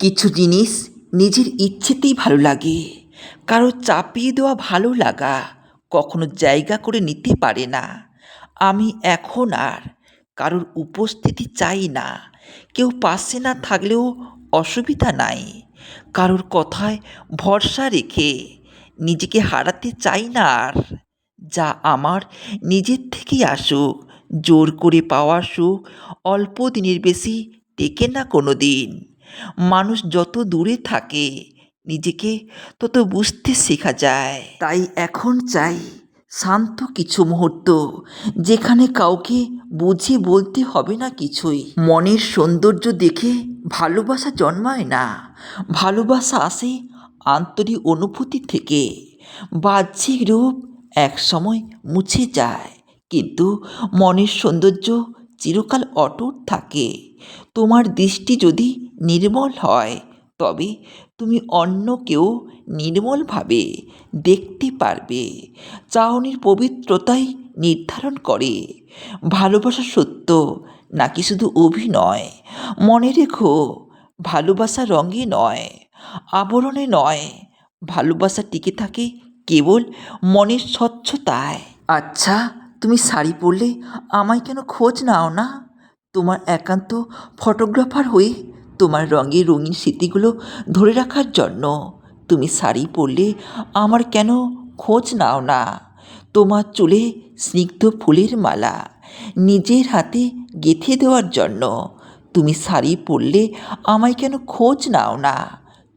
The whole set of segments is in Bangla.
কিছু জিনিস নিজের ইচ্ছেতেই ভালো লাগে। কারও চাপিয়ে দেওয়া ভালো লাগা কখনো জায়গা করে নিতে পারে না। আমি এখন আর কারোর উপস্থিতি চাই না। কেউ পাশে না থাকলেও অসুবিধা নাই। কারোর কথায় ভরসা রেখে নিজেকে হারাতে চাই না আর। যা আমার নিজের থেকেই আসুক, জোর করে পাওয়া সুখ অল্প দিনের বেশি টেকে না কোনো দিন মানুষ যত দূরে থাকে, নিজেকে তত বুঝতে শেখা যায়। তাই এখন চাই শান্ত কিছু মুহূর্ত, যেখানে কাউকে বুঝিয়ে বলতে হবে না কিছুই। মনের সৌন্দর্য দেখে ভালোবাসা জন্মায় না, ভালোবাসা আসে আন্তরিক অনুভূতি থেকে। বাহ্যিক রূপ এক সময় মুছে যায়, কিন্তু মনের সৌন্দর্য চিরকাল অটুট থাকে। তোমার দৃষ্টি যদি নির্মল হয়। তবে তুমি অন্য কেউ নির্মলভাবে দেখতে পারবে। চাহনির পবিত্রতাই নির্ধারণ করে। ভালোবাসা সত্য নাকি শুধু অভিনয়? মনে রেখো, ভালোবাসা রঙে নয়, আবরণে নয়। ভালোবাসা টিকে থাকে কেবল মনের স্বচ্ছতায়। আচ্ছা তুমি শাড়ি পরলে আমায় কেন খোঁজ নাও না? তোমার একান্ত ফটোগ্রাফার হয়ে তোমার রঙের রঙিন স্মৃতিগুলো ধরে রাখার জন্য। তুমি শাড়ি পরলে আমার কেন খোঁজ নাও না। তোমার চুলে স্নিগ্ধ ফুলের মালা নিজের হাতে গেঁথে দেওয়ার জন্য। তুমি শাড়ি পরলে আমায় কেন খোঁজ নাও না।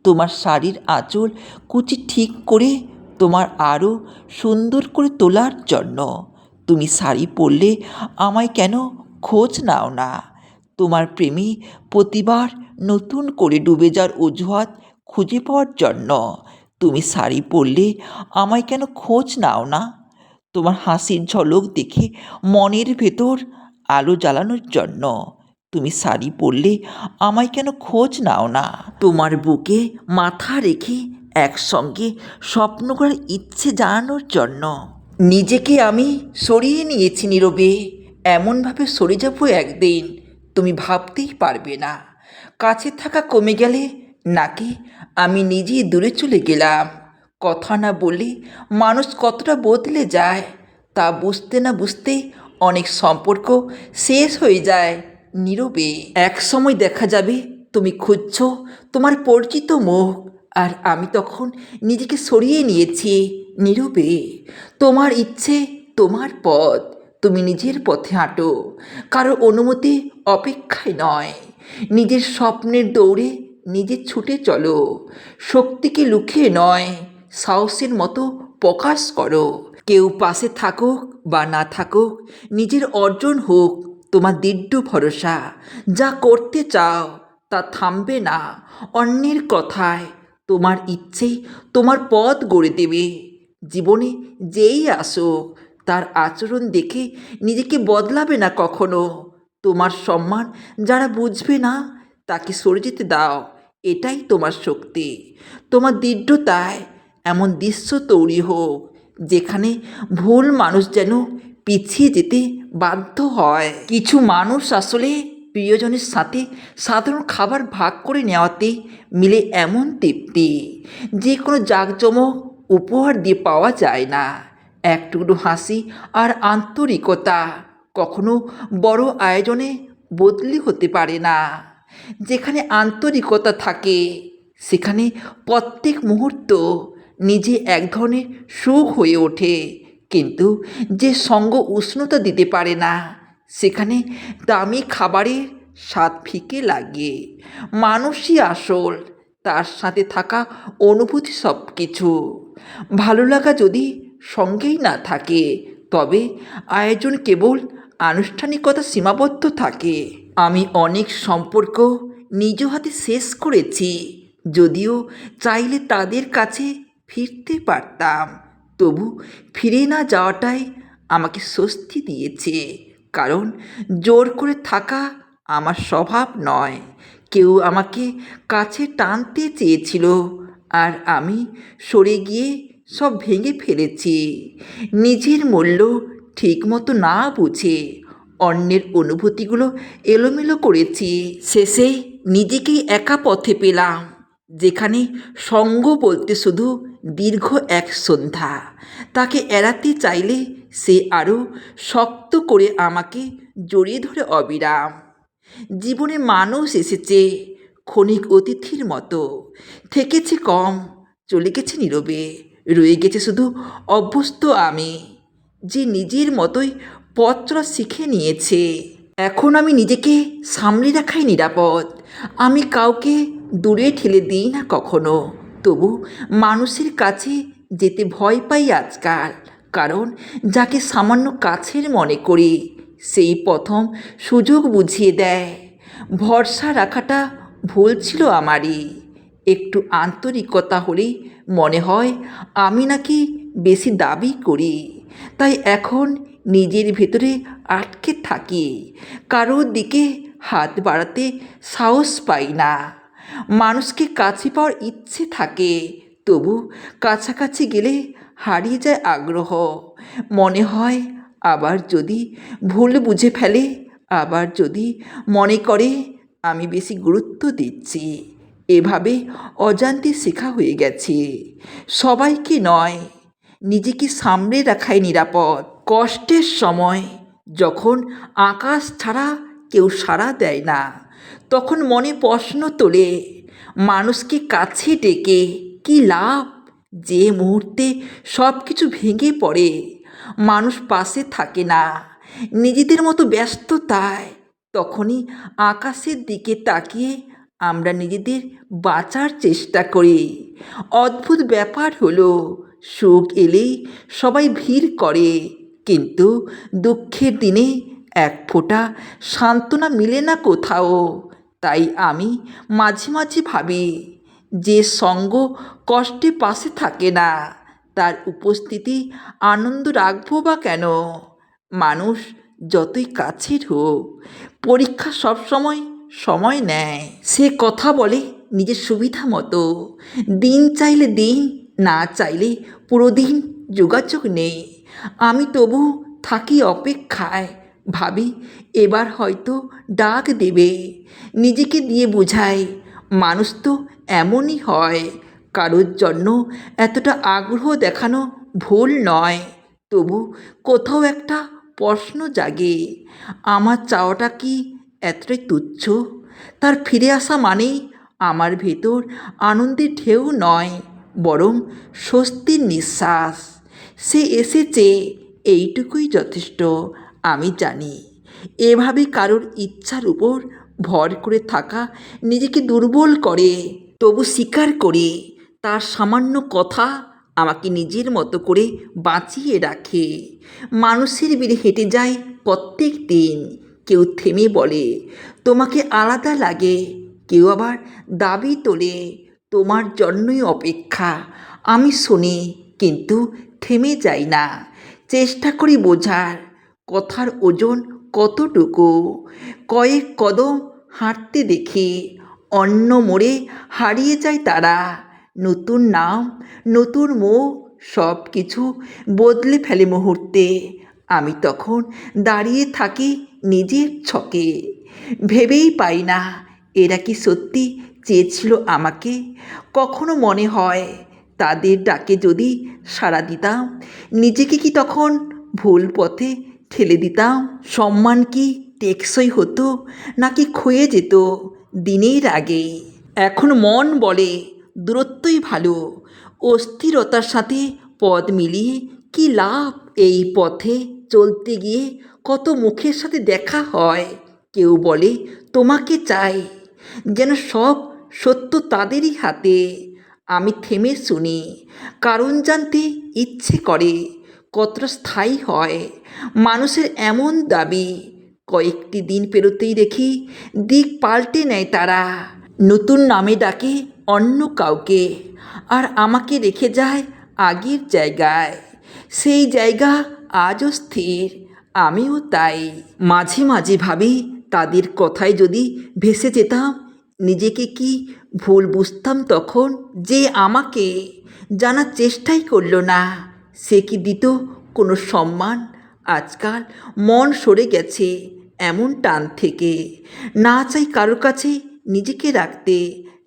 তোমার শাড়ির আঁচল কুচি ঠিক করে তোমার আরও সুন্দর করে তোলার জন্য। তুমি শাড়ি পরলে আমায় কেন খোঁজ নাও না। তোমার প্রেমে প্রতিবার নতুন করে ডুবে যাওয়ার অজুহাত খুঁজে পাওয়ার জন্য। তুমি শাড়ি পরলে আমায় কেন খোঁজ নাও না? তোমার হাসির ঝলক দেখে মনের ভেতর আলো জ্বালানোর জন্য। তুমি শাড়ি পরলে আমায় কেন খোঁজ নাও না? তোমার বুকে মাথা রেখে একসঙ্গে স্বপ্ন করার ইচ্ছে জানানোর জন্য। নিজেকে আমি সরিয়ে নিয়েছি নীরবে। এমনভাবে সরে যাব একদিন, তুমি ভাবতেই পারবে না। কাছে থাকা কমে গেলে নাকি আমি নিজেই দূরে চলে গেলাম। কথা না বলে মানুষ কতটা বদলে যায়, তা বুঝতে না বুঝতেই অনেক সম্পর্ক শেষ হয়ে যায় নীরবে। এক সময় দেখা যাবে তুমি খুঁজছো তোমার পরিচিত মুখ, আর আমি তখন নিজেকে সরিয়ে নিয়েছি নীরবে। তোমার ইচ্ছে তোমার পথ, তুমি নিজের পথে হাঁটো, কারও অনুমতি অপেক্ষায় নয়। নিজের স্বপ্নের দৌড়ে নিজে ছুটে চলো। শক্তিকে লুকিয়ে নয়, সাহসের মতো প্রকাশ করো। কেউ পাশে থাকুক বা না থাকুক, নিজের অর্জন হোক, তোমার দৃঢ় ভরসা। যা করতে চাও, তা থামবে না। অন্যের কথায় তোমার ইচ্ছে তোমার পথ গড়ে দেবে। জীবনে যেই আসুক, তার আচরণ দেখে নিজেকে বদলাবে না কখনো। তোমার সম্মান যারা বুঝবে না, তাকে সরে যেতে দাও, এটাই তোমার শক্তি। তোমার দৃঢ়তায় এমন দৃশ্য তৈরি হোক, যেখানে ভুল মানুষ যেন পিছিয়ে যেতে বাধ্য হয়। কিছু মানুষ আসলে প্রিয়জনের সাথে সাধারণ খাবার ভাগ করে নেওয়াতে মিলে এমন তৃপ্তি যে কোনো জাঁকজমক উপহার দিয়ে পাওয়া যায় না। এক টুকরো হাসি আর আন্তরিকতা। কখনো বড় আয়োজনে বদলি হতে পারে না। যেখানে আন্তরিকতা থাকে, সেখানে প্রত্যেক মুহূর্ত নিজে এক ধরনের সুখ হয়ে ওঠে। কিন্তু যে সঙ্গ উষ্ণতা দিতে পারে না, সেখানে দামি খাবারের স্বাদ ফিকে লাগে। মানুষই আসল, তার সাথে থাকা অনুভূতি সব কিছু ভালো লাগা যদি সঙ্গেই না থাকে, তবে আয়োজন কেবল আনুষ্ঠানিকতা সীমাবদ্ধ থাকে। আমি অনেক সম্পর্ক নিজ হাতে শেষ করেছি, যদিও চাইলে তাদের কাছে ফিরতে পারতাম। তবু ফিরে না যাওয়াটাই আমাকে স্বস্তি দিয়েছে, কারণ জোর করে থাকা আমার স্বভাব নয়। কেউ আমাকে কাছে টানতে চেয়েছিল আর আমি সরে গিয়ে সব ভেঙে ফেলেছি। নিজের মূল্য ঠিকমতো না বুঝে। অন্যের অনুভূতিগুলো এলোমেলো করেছি। শেষে নিজেকেই একা পথে পেলাম, যেখানে সঙ্গ বলতে শুধু দীর্ঘ এক সন্ধ্যা। তাকে এড়াতে চাইলে সে আরও শক্ত করে আমাকে জড়িয়ে ধরে অবিরাম। জীবনে মানুষ এসেছে ক্ষণিক অতিথির মতো। থেকেছে কম, চলে গেছে নীরবে। রয়ে গেছে শুধু অভ্যস্ত আমি। যে নিজের মতোই পত্র শিখে নিয়েছে। এখন আমি নিজেকে সামলে রাখাই নিরাপদ। আমি কাউকে দূরে ঠেলে দিই না কখনো। তবু মানুষের কাছে যেতে ভয় পাই আজকাল, কারণ যাকে সামান্য কাছের মনে করি, সেই প্রথম সুযোগ বুঝিয়ে দেয়। ভরসা রাখাটা ভুল ছিল আমারই। একটু আন্তরিকতা হলেই মনে হয় আমি নাকি বেশি দাবি করি। তাই এখন নিজের ভেতরে আটকে থাকি। কারোর দিকে হাত বাড়াতে সাহস পাই না। মানুষকে কাছে পাওয়ার ইচ্ছে থাকে, তবু কাছাকাছি গেলে হারিয়ে যায় আগ্রহ। মনে হয় আবার যদি ভুল বুঝে ফেলে, আবার যদি মনে করে আমি বেশি গুরুত্ব দিচ্ছি। এভাবে অজান্তে শেখা হয়ে গেছে। সবাইকে নয় নিজেকে সামলে রাখাই নিরাপদ। কষ্টের সময় যখন আকাশ ছাড়া কেউ সাড়া দেয় না, তখন মনে প্রশ্ন তোলে, মানুষকে কাছে ডেকে কী লাভ? যে মুহূর্তে সব কিছু ভেঙে পড়ে, মানুষ পাশে থাকে না, নিজেদের মতো ব্যস্ততায়, তখনই আকাশের দিকে তাকিয়ে আমরা নিজেদের বাঁচার চেষ্টা করি। অদ্ভুত ব্যাপার হলো সুখ এলেই সবাই ভিড় করে। কিন্তু দুঃখের দিনে এক ফোঁটা সান্ত্বনা মিলে না কোথাও। তাই আমি মাঝে মাঝে ভাবি, যে সঙ্গ কষ্টে পাশে থাকে না, তার উপস্থিতি আনন্দ রাখব বা কেন? মানুষ যতই কাছের হোক, পরীক্ষা সবসময় সময় নেয়। সে কথা বলে নিজের সুবিধা মতো। দিন চাইলে দিন না চাইলে পুরো দিন যোগাযোগ নেই। আমি তবু থাকি অপেক্ষায়। ভাবি, এবার হয়তো ডাক দেবে। নিজেকে দিয়ে বোঝাই, মানুষ তো এমনই হয়। কারোর জন্য এতটা আগ্রহ দেখানো ভুল নয়। তবু কোথাও একটা প্রশ্ন জাগে, আমার চাওয়াটা কি এতটাই তুচ্ছ? তার ফিরে আসা মানেই আমার ভেতর আনন্দের ঢেউ নয়। বরং স্বস্তির নিঃশ্বাস। সে এসেছে, এইটুকুই যথেষ্ট, আমি জানি। এভাবে কারোর ইচ্ছার উপর ভর করে থাকা নিজেকে দুর্বল করে, তবু স্বীকার করে, তার সামান্য কথা আমাকে নিজের মতো করে বাঁচিয়ে রাখে। মানুষের বিড়ে হেঁটে যায় প্রত্যেক দিন। কেউ থেমে বলে, তোমাকে আলাদা লাগে। কেউ আবার দাবি তোলে তোমার জন্যই অপেক্ষা। আমি শুনি, কিন্তু থেমে যাই না। চেষ্টা করি বোঝার, কথার ওজন কতটুকু? কয়েক কদম হাঁটতে দেখি, অন্য মোড়ে হারিয়ে যায় তারা। নতুন নাম, নতুন মুখ সব কিছু বদলে ফেলে মুহূর্তে। আমি তখন দাঁড়িয়ে থাকি নিজের ছকে। ভেবেই পাই না, এরা কি সত্যি চেয়েছিল আমাকে। কখনো মনে হয় তাদের ডাকে যদি সাড়া দিতাম, নিজেকে কি তখন ভুল পথে ঠেলে দিতাম? সম্মান কি টেকসই হতো, নাকি ক্ষয়ে যেত দিনের আগে এখন মন বলে দূরত্বই ভালো, অস্থিরতার সাথে পদ মিলিয়ে কি লাভ এই পথে চলতে গিয়ে? কত মুখের সাথে দেখা হয়, কেউ বলে তোমাকে চাই, যেন সব সত্য তাদেরই হাতে। আমি থেমে শুনি, কারণ জানতে ইচ্ছে করে কতটা স্থায়ী হয়। মানুষের এমন দাবি, কয়েকটি দিন পেরোতেই দেখি দিক পাল্টে নেয় তারা। নতুন নামে ডাকে অন্য কাউকে, আর আমাকে রেখে যায় আগের জায়গায়। সেই জায়গা আজও স্থির, আমিও তাই। মাঝে মাঝে ভাবি তাদের কথায় যদি ভেসে যেতাম নিজেকে কি ভুল বুঝতাম তখন? যে আমাকে জানার চেষ্টাই করল না। সে কি দিত কোনো সম্মান? আজকাল মন সরে গেছে এমন টান থেকে। না চাই কারোর কাছে নিজেকে রাখতে,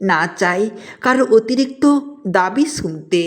না চাই কারও অতিরিক্ত দাবি শুনতে।